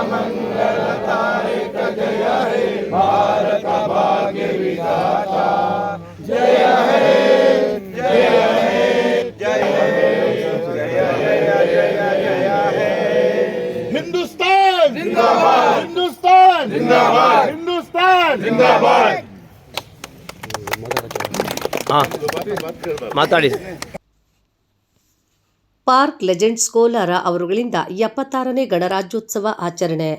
Amen. Hindustan जिंदाबाद हिंदुस्तान जिंदाबाद हिंदुस्तान जिंदाबाद ಮಾತಾಡಿ ಪಾರ್ಕ್ ಲೆಜೆಂಡ್ಸ್ ಕೋಲಾರ ಅವರುಗಳಿಂದ ಎಪ್ಪತ್ತಾರನೇ ಗಣರಾಜ್ಯೋತ್ಸವ ಆಚರಣೆ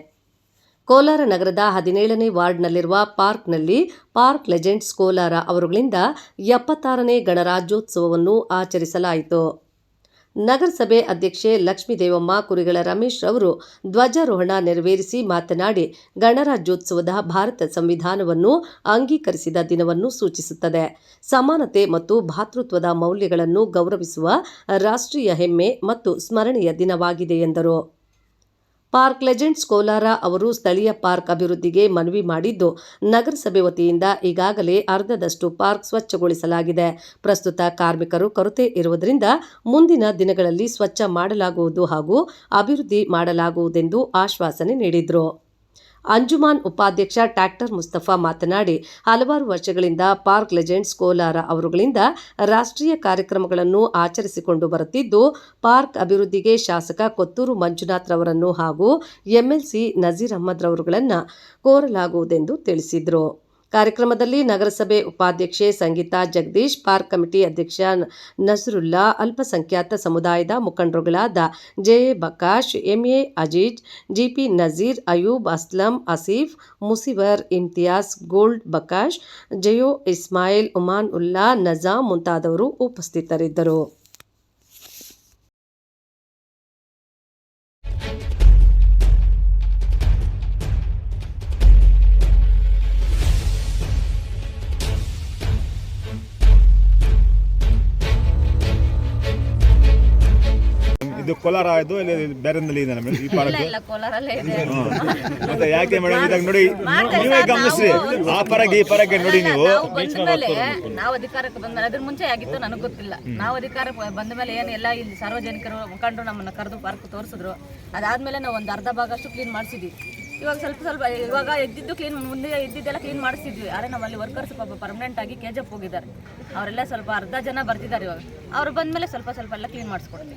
ಕೋಲಾರ ನಗರದ ಹದಿನೇಳನೇ ವಾರ್ಡ್ನಲ್ಲಿರುವ ಪಾರ್ಕ್ನಲ್ಲಿ ಪಾರ್ಕ್ ಲೆಜೆಂಡ್ಸ್ ಕೋಲಾರ ಅವರುಗಳಿಂದ ಎಪ್ಪತ್ತಾರನೇ ಗಣರಾಜ್ಯೋತ್ಸವವನ್ನು ಆಚರಿಸಲಾಯಿತು ನಗರಸಭೆ ಅಧ್ಯಕ್ಷೆ ಲಕ್ಷ್ಮೀದೇವಮ್ಮ, ಕುರಿಗಳ ರಮೇಶ್ ರವರು ಧ್ವಜಾರೋಹಣ ನೆರವೇರಿಸಿ ಮಾತನಾಡಿ, ಗಣರಾಜ್ಯೋತ್ಸವದ ಭಾರತ ಸಂವಿಧಾನವನ್ನು ಅಂಗೀಕರಿಸಿದ ದಿನವನ್ನು ಸೂಚಿಸುತ್ತದೆ. ಸಮಾನತೆ ಮತ್ತು ಭಾತೃತ್ವದ ಮೌಲ್ಯಗಳನ್ನು ಗೌರವಿಸುವ ರಾಷ್ಟ್ರೀಯ ಹೆಮ್ಮೆ ಮತ್ತು ಸ್ಮರಣೀಯ ದಿನವಾಗಿದೆ ಎಂದರು. ಪಾರ್ಕ್ ಲೆಜೆಂಡ್ಸ್ ಕೋಲಾರ ಅವರು ಸ್ಥಳೀಯ ಪಾರ್ಕ್ ಅಭಿವೃದ್ಧಿಗೆ ಮನವಿ ಮಾಡಿದ್ದು, ನಗರಸಭೆ ವತಿಯಿಂದ ಈಗಾಗಲೇ ಅರ್ಧದಷ್ಟು ಪಾರ್ಕ್ ಸ್ವಚ್ಛಗೊಳಿಸಲಾಗಿದೆ. ಪ್ರಸ್ತುತ ಕಾರ್ಮಿಕರು ಕೊರತೆ ಇರುವುದರಿಂದ ಮುಂದಿನ ದಿನಗಳಲ್ಲಿ ಸ್ವಚ್ಛ ಮಾಡಲಾಗುವುದು ಹಾಗೂ ಅಭಿವೃದ್ಧಿ ಮಾಡಲಾಗುವುದೆಂದು ಆಶ್ವಾಸನೆ ನೀಡಿದರು. ಅಂಜುಮಾನ್ ಉಪಾಧ್ಯಕ್ಷ ಟ್ಯಾಕ್ಟರ್ ಮುಸ್ತಫಾ ಮಾತನಾಡಿ, ಹಲವಾರು ವರ್ಷಗಳಿಂದ ಪಾರ್ಕ್ ಲೆಜೆಂಡ್ಸ್ ಕೋಲಾರ ಅವರುಗಳಿಂದ ರಾಷ್ಟ್ರೀಯ ಕಾರ್ಯಕ್ರಮಗಳನ್ನು ಆಚರಿಸಿಕೊಂಡು ಬರುತ್ತಿದ್ದು, ಪಾರ್ಕ್ ಅಭಿವೃದ್ಧಿಗೆ ಶಾಸಕ ಕೊತ್ತೂರು ಮಂಜುನಾಥ್ ರವರನ್ನು ಹಾಗೂ ಎಂಎಲ್ಸಿ ನಜೀರ್ ಅಹಮದ್ ರವರುಗಳನ್ನು ಕೋರಲಾಗುವುದೆಂದು ತಿಳಿಸಿದರು. ಕಾರ್ಯಕ್ರಮದಲ್ಲಿ ನಗರಸಭೆ ಉಪಾಧ್ಯಕ್ಷೆ ಸಂಗೀತಾ ಜಗದೀಶ್, ಪಾರ್ಕ್ ಕಮಿಟಿ ಅಧ್ಯಕ್ಷ ನಸರುಲ್ಲಾ, ಅಲ್ಪಸಂಖ್ಯಾತ ಸಮುದಾಯದ ಮುಖಂಡರುಗಳಾದ J A Baksh M A Aziz G P Nazeer, Ayub Aslam Asif Musavir Imtiyaz gold ಬಕಾಶ್, ಜಯೋ ಇಸ್ಮಾಯಿಲ್, ಉಮಾನ್ ಉಲ್ಲಾ, ನಜಾಮ್ ಮುಂತಾದವರು ಉಪಸ್ಥಿತರಿದ್ದರು. ಕೋಲಾರ ಆಯ್ತು ಇಲ್ಲಿ ಬೇರೆನಲ್ಲಿ ಇದೆ ನಮಗೆ? ಈ ಪಾರ್ಕ್ ಇಲ್ಲ ಕೋಲಾರಲ್ಲೇ ಇದೆ. ಮತ್ತೆ ಯಾಕೆ ಮೇಡಮ್ ಇದಾಗ ನೋಡಿ ನೀವೇ ಸರ್, ಗಮನಿಸ್ರಿ. ಆ ಪರಗೆ ಈ ಪರಗೆ ನೋಡಿ ನೀವು. ನಾವು ಅಧಿಕಾರಕ್ಕೆ ಬಂದ ಮೇಲೆ ಅದ್ರ ಮುಂಚೆ ಆಗಿತ್ತು ನನಗೆ ಗೊತ್ತಿಲ್ಲ. ನಾವು ಅಧಿಕಾರಕ್ಕೆ ಬಂದ ಮೇಲೆ ಏನು ಎಲ್ಲ ಇಲ್ಲಿ ಸಾರ್ವಜನಿಕರು ಮುಖಂಡರು ನಮ್ಮನ್ನ ಕರೆದು ಪಾರ್ಕ್ ತೋರಿಸಿದ್ರು. ಅದಾದ್ಮೇಲೆ ನಾವು ಒಂದು ಅರ್ಧ ಭಾಗ ಅಷ್ಟು ಕ್ಲೀನ್ ಮಾಡಿಸಿದ್ವಿ. ಇವಾಗ ಸ್ವಲ್ಪ ಸ್ವಲ್ಪ ಇವಾಗ ಎದ್ದಿದ್ದು ಕ್ಲೀನ್ ಮುಂದೆ ಇದ್ದಿದ್ದೆಲ್ಲ ಕ್ಲೀನ್ ಮಾಡಿಸಿದ್ವಿ. ಆದರೆ ನಮ್ಮಲ್ಲಿ ವರ್ಕರ್ಸ್ ಪಾಪ ಪರ್ಮನೆಂಟ್ ಆಗಿ ಕೆಜಪ್ ಜಿ ಹೋಗಿದ್ದಾರೆ. ಅವರೆಲ್ಲ ಸ್ವಲ್ಪ ಅರ್ಧ ಜನ ಬರ್ತಿದ್ದಾರೆ ಇವಾಗ. ಅವ್ರು ಬಂದ್ಮೇಲೆ ಸ್ವಲ್ಪ ಸ್ವಲ್ಪ ಎಲ್ಲ ಕ್ಲೀನ್ ಮಾಡಿಸ್ಕೊಡ್ತೀವಿ.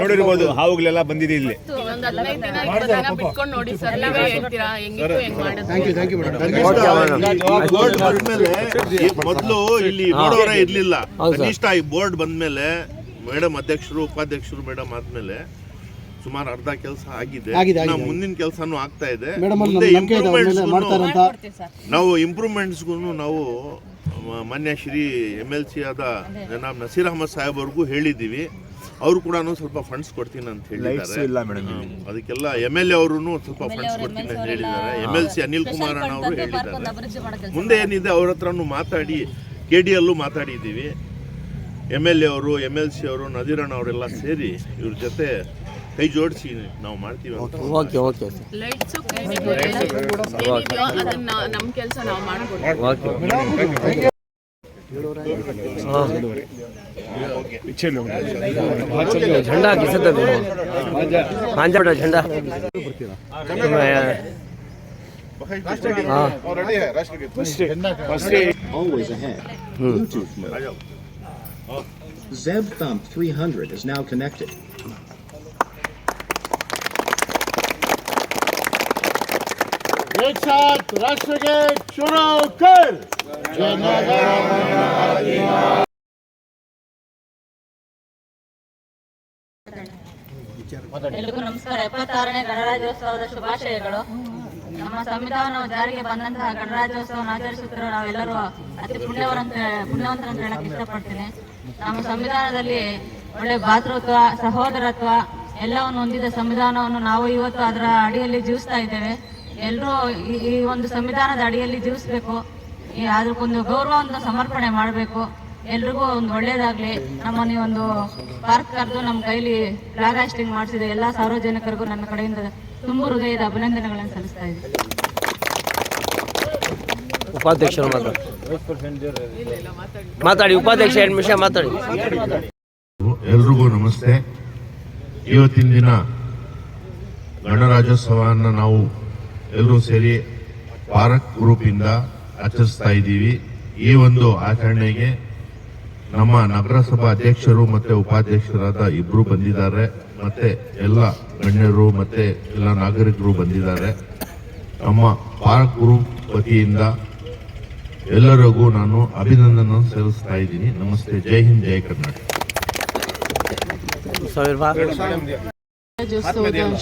ನೋಡಿರ್ಬೋದು ಹಾವುಗಳೆಲ್ಲ ಬಂದಿದೆ ಇಲ್ಲಿ. ಬೋರ್ಡ್ ಬಂದ್ಮೇಲೆ ಮೊದಲು ಇಲ್ಲಿ ನೋಡೋರೇ ಇರ್ಲಿಲ್ಲ. ಇಷ್ಟ ಈ ಬೋರ್ಡ್ ಬಂದ್ಮೇಲೆ ಮೇಡಮ್ ಅಧ್ಯಕ್ಷರು ಉಪಾಧ್ಯಕ್ಷರು ಮೇಡಮ್ ಆದ್ಮೇಲೆ ಸುಮಾರು ಅರ್ಧ ಕೆಲಸ ಆಗಿದೆ. ನಾವು ಮುಂದಿನ ಕೆಲಸನೂ ಆಗ್ತಾ ಇದೆ. ನಾವು ಇಂಪ್ರೂವ್ಮೆಂಟ್ಸ್ಗೂ ನಾವು ಮಾನ್ಯ ಶ್ರೀ ಎಂ ಎಲ್ ಸಿ ಆದ ಜನಾಬ್ ನಸೀರ್ ಅಹಮದ್ ಸಾಹೇಬ್ ಅವ್ರಿಗೂ ಹೇಳಿದ್ದೀವಿ ಅವರು ಕೂಡ ಸ್ವಲ್ಪ ಫಂಡ್ಸ್ ಕೊಡ್ತೀನಿ ಅಂತ ಹೇಳಿದ್ದಾರೆ. ಮೇಡಮ್ ಅದಕ್ಕೆಲ್ಲ ಎಂ ಎಲ್ ಎ ಅವರು ಸ್ವಲ್ಪ ಫಂಡ್ಸ್ ಕೊಡ್ತೀನಿ ಅಂತ ಹೇಳಿದ್ದಾರೆ. M L C Anil Kumar ಅಣ್ಣ ಅವರು ಹೇಳಿದ್ದಾರೆ. ಮುಂದೆ ಏನಿದೆ ಅವ್ರ ಹತ್ರನೂ ಮಾತಾಡಿ ಕೆ ಡಿ ಅಲ್ಲೂ ಮಾತಾಡಿದ್ದೀವಿ. ಎಂ ಎಲ್ ಎ ಅವರು ಎಂ ಎಲ್ ಸಿ ಅವರು ನದೀರಣ್ಣ ಅವರೆಲ್ಲ ಸೇರಿ ಇವ್ರ ಜೊತೆ ಕೈ ಜೋಡಿಸಿ ನಾವು ಮಾಡ್ತೀವಿ ಅಂತ ಓಕೆ ಓಕೆ ಲೈಟ್ಸು ಏನಿದೆಯೋ ಅದನ್ನ ನಮ್ಮ ಕೆಲಸ ನಾವು ಮಾಡ್ಕೊಡ್ತೀವಿ ಓಕೆ झंडा किसत हांजा बेटा झंडा हाँ always ahead. Bluetooth mode. Zeb Thump 300 is now connected. एक साथ राष्ट्रगीत शुरू कर ಎಲ್ರಿಗೂ ನಮಸ್ಕಾರ ಎಪ್ಪತ್ತಾರನೇ ಗಣರಾಜ್ಯೋತ್ಸವದ ಶುಭಾಶಯಗಳು ನಮ್ಮ ಸಂವಿಧಾನ ಜಾರಿಗೆ ಬಂದಂತಹ ಗಣರಾಜ್ಯೋತ್ಸವವನ್ನು ಆಚರಿಸುತ್ತಿರುವ ನಾವೆಲ್ಲರೂ ಅತಿ ಪುಣ್ಯವಂತ ಪುಣ್ಯವಂತರಂತ ಹೇಳಕ್ ಇಷ್ಟಪಡ್ತೀನಿ ನಮ್ಮ ಸಂವಿಧಾನದಲ್ಲಿ ಒಳ್ಳೆ ಭಾತೃತ್ವ ಸಹೋದರತ್ವ ಎಲ್ಲವನ್ನು ಹೊಂದಿದ ಸಂವಿಧಾನವನ್ನು ನಾವು ಇವತ್ತು ಅದರ ಅಡಿಯಲ್ಲಿ ಜೀವಿಸ್ತಾ ಇದ್ದೇವೆ ಎಲ್ಲರೂ ಈ ಈ ಒಂದು ಸಂವಿಧಾನದ ಅಡಿಯಲ್ಲಿ ಜೀವಿಸಬೇಕು. ಈ ಅದಕ್ಕೊಂದು ಗೌರವವನ್ನು ಅಂತ ಸಮರ್ಪಣೆ ಮಾಡಬೇಕು. ಎಲ್ರಿಗೂ ಒಂದು ಒಳ್ಳೇದಾಗ್ಲಿ. ನಮ್ಮನೆ ಒಂದು ಪಾರ್ಕ್ ಕರೆದು ನಮ್ಮ ಕೈಲಿ ಫ್ಲಾಗ್ ಹಾಸ್ಟಿಂಗ್ ಮಾಡಿಸಿದೆ ಎಲ್ಲ ಸಾರ್ವಜನಿಕರಿಗೂ ನನ್ನ ಕಡೆಯಿಂದ ತುಂಬ ಹೃದಯದ ಅಭಿನಂದನೆಗಳನ್ನು ಸಲ್ಲಿಸ್ತಾ ಇದ್ದೀನಿ. ಉಪಾಧ್ಯಕ್ಷರು ಮಾತಾಡಿ ಮಾತಾಡಿ ಉಪಾಧ್ಯಕ್ಷ ಎರಡು ನಿಮಿಷ ಮಾತಾಡಿ. ಎಲ್ರಿಗೂ ನಮಸ್ತೆ. ಇವತ್ತಿನ ದಿನ ಗಣರಾಜ್ಯೋತ್ಸವವನ್ನು ನಾವು ಎಲ್ಲರೂ ಸೇರಿ ಪಾರಕ್ ಗ್ರೂಪಿಂದ ಆಚರಿಸ್ತಾ ಇದ್ದೀವಿ. ಈ ಒಂದು ಆಚರಣೆಗೆ ನಮ್ಮ ನಗರಸಭಾ ಅಧ್ಯಕ್ಷರು ಮತ್ತೆ ಉಪಾಧ್ಯಕ್ಷರಾದ ಇಬ್ರು ಬಂದಿದ್ದಾರೆ. ಮತ್ತೆ ಎಲ್ಲ ಗಣ್ಯರು ಮತ್ತೆ ಎಲ್ಲ ನಾಗರಿಕರು ಬಂದಿದ್ದಾರೆ. ನಮ್ಮ ಪಾರಕ್ ಗ್ರೂಪ್ ವತಿಯಿಂದ ಎಲ್ಲರಿಗೂ ನಾನು ಅಭಿನಂದನೆ ಸಲ್ಲಿಸ್ತಾ ಇದ್ದೀನಿ. ನಮಸ್ತೆ. ಜೈ ಹಿಂದ್, ಜೈ ಕರ್ನಾಟಕ.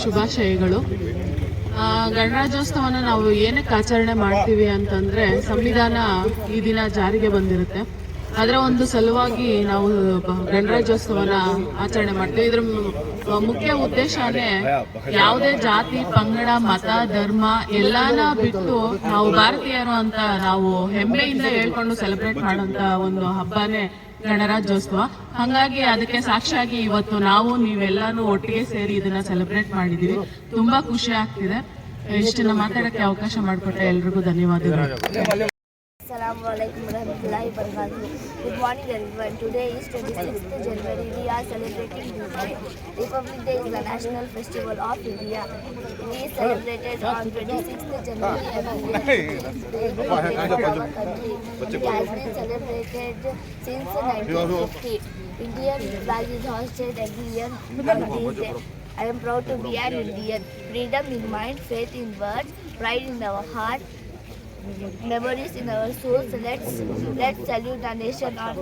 ಶುಭಾಶಯಗಳು. ಗಣರಾಜ್ಯೋತ್ಸವನ ನಾವು ಏನಕ್ಕೆ ಆಚರಣೆ ಮಾಡ್ತೀವಿ ಅಂತಂದ್ರೆ ಸಂವಿಧಾನ ಈ ದಿನ ಜಾರಿಗೆ ಬಂದಿರುತ್ತೆ. ಅದರ ಒಂದು ಸಲುವಾಗಿ ನಾವು ಗಣರಾಜ್ಯೋತ್ಸವನ ಆಚರಣೆ ಮಾಡ್ತೀವಿ. ಇದ್ರ ಮುಖ್ಯ ಉದ್ದೇಶನೇ ಯಾವುದೇ ಜಾತಿ, ಪಂಗಡ, ಮತ, ಧರ್ಮ ಎಲ್ಲಾನ ಬಿಟ್ಟು ನಾವು ಭಾರತೀಯರು ಅಂತ ನಾವು ಹೆಮ್ಮೆಯಿಂದ ಹೇಳ್ಕೊಂಡು ಸೆಲೆಬ್ರೇಟ್ ಮಾಡುವಂತ ಒಂದು ಹಬ್ಬನೇ ಗಣರಾಜ್ಯೋತ್ಸವ. ಹಂಗಾಗಿ ಅದಕ್ಕೆ ಸಾಕ್ಷಿಯಾಗಿ ಇವತ್ತು ನಾವು ನೀವೆಲ್ಲಾನು ಒಟ್ಟಿಗೆ ಸೇರಿ ಇದನ್ನ ಸೆಲೆಬ್ರೇಟ್ ಮಾಡಿದೀವಿ ತುಂಬಾ ಖುಷಿ ಆಗ್ತಿದೆ. ಇಷ್ಟನ್ನ ಮಾತಾಡಕ್ಕೆ ಅವಕಾಶ ಮಾಡಿಕೊಟ್ಟ ಎಲ್ರಿಗೂ ಧನ್ಯವಾದಗಳು. Assalamu alaikum warahmatullahi wabarakatuh. Good morning everyone. Today is 26th January. We are celebrating Republic. Day. Republic Day is the national festival of India. It is celebrated on 26th January every year. Important for our country. It has been celebrated since 1950. Indian flag is hoisted every year on this day. I am proud to be an Indian. Freedom in mind, faith in words, pride in our heart, memories in our souls. Let's let's salute the nation on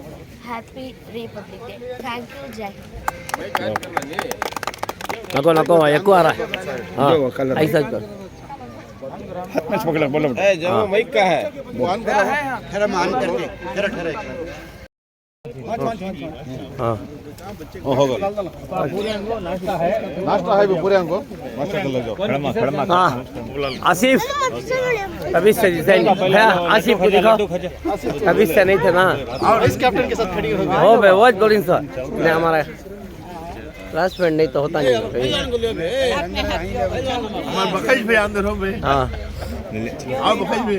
Happy Republic Day. Thank you, Jai. ನಗೋ ನಗೋ ಎಕ್ಕೋ ಆರ ಐದು ಸಾಕು हाथ में पकड़ा बोलो जो माइक का है ऑन करो है हम ऑन करके जरा ठहरे हाँ हाँ आसिफ अभी से डिज़ाइन है आसिफ को दिखाओ अभी से नहीं थे ना और इस कैप्टन के साथ खड़ी हो हो भाई वो बोलिंग सर नहीं हमारा क्लास फ्रेंड नहीं तो होता नहीं हमारे बखश भी अंदर हो बे हाँ आओ बखश भी